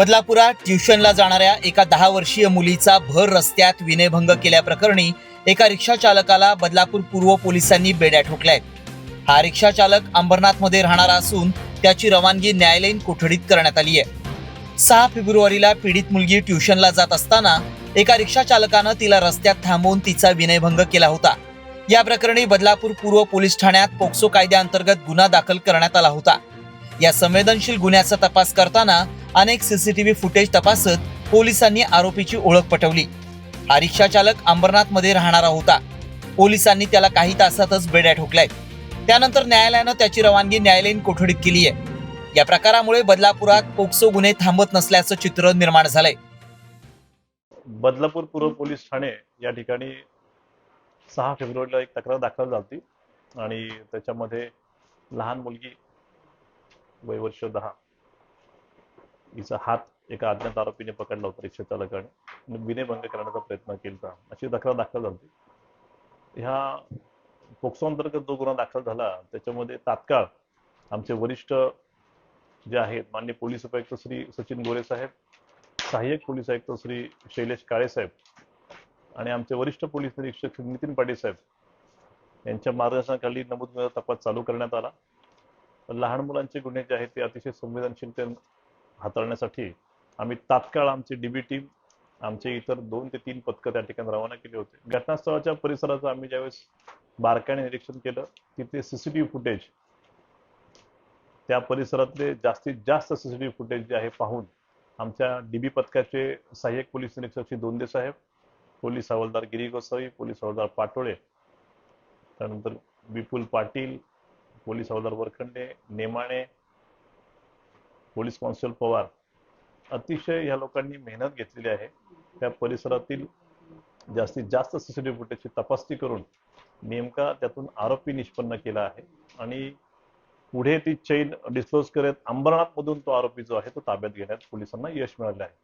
बदलापुरात ट्युशनला जाणाऱ्या एका दहा वर्षीय मुलीचा भर रस्त्यात विनयभंग केल्याप्रकरणी एका रिक्षा चालकाला बदलापूर पूर्व पोलिसांनी बेड्या ठोकल्याय हा रिक्षा चालक अंबरनाथमध्ये राहणारा असून त्याची रवानगी न्यायालयीन कोठडीत करण्यात आली आहे. सहा फेब्रुवारीला पीडित मुलगी ट्युशनला जात असताना एका रिक्षा चालकानं तिला रस्त्यात थांबवून तिचा विनयभंग केला होता. या प्रकरणी बदलापूर पूर्व पोलीस ठाण्यात पोक्सो कायद्याअंतर्गत गुन्हा दाखल करण्यात आला होता. या संवेदनशील गुन्ह्याचा तपास करताना अनेक सीसीटीव्ही फुटेज तपासत पोलिसांनी आरोपीची ओळख पटवली. हा रिक्षा चालक अंबरनाथमध्ये राहणारा होता. पोलिसांनी त्याला काही तासातच बेड्या ठोकलाय त्यानंतर न्यायालयानं त्याची रवानगी न्यायालयीन कोठडीत केली आहे. या प्रकारामुळे बदलापुरात पोक्सो गुन्हे थांबत नसल्याचं चित्र निर्माण झालंय. बदलापूर पूर्व पोलीस ठाणे या ठिकाणी सहा फेब्रुवारीला एक तक्रार दाखल झाली आणि त्याच्यामध्ये लहान मुलगी वय वर्ष दहा हिचा हात एका अज्ञात आरोपीने पकडला होता रिक्षा चालकाने. विनयभंग करण्याचा प्रयत्न केला अशी तक्रार दाखल झाली ह्या पोक्सो अंतर्गत जो गुन्हा दाखल झाला त्याच्यामध्ये तात्काळ आमचे वरिष्ठ जे आहेत मान्य पोलीस उपायुक्त श्री सचिन गोरे साहेब सहाय्यक पोलीस आयुक्त श्री शैलेश काळे साहेब आणि आमचे वरिष्ठ पोलीस निरीक्षक श्री नितीन पाटील साहेब यांच्या मार्गदर्शनाखाली नमूद तपास चालू करण्यात आला. लहान मुलांचे गुन्हे जे आहेत ते अतिशय संवेदनशीलते हाताळण्यासाठी आम्ही तात्काळ आमची डीबी टीम आमचे इतर दोन ते तीन पथकं त्या ठिकाणी रवाना केले होते. घटनास्थळाच्या परिसराचं आम्ही ज्यावेळेस बारकाईने निरीक्षण केलं तिथे सीसीटीव्ही फुटेज त्या परिसरातले जास्तीत जास्त सीसीटीव्ही फुटेज जे आहे पाहून आमच्या डीबी पथकाचे सहाय्यक पोलीस निरीक्षक श्री दोंदे साहेब पोलीस हवालदार गिरी गोसावी पोलीस हवालदार पाटोळे त्यानंतर विपुल पाटील पोलीस हवालदार वरखंडे नेमाणे पोलीस कॉन्स्टेबल पवार अतिशय या लोकांनी मेहनत घेतलेली आहे. त्या परिसरातील जास्तीत जास्त सीसीटीव्ही फुटेजची तपासणी करून नेमका त्यातून आरोपी निष्पन्न केला आहे. आणि पुढे ती चैन डिस्क्लोज करत अंबरनाथमधून तो आरोपी जो आहे तो ताब्यात घेण्यात पोलिसांना यश मिळाले आहे.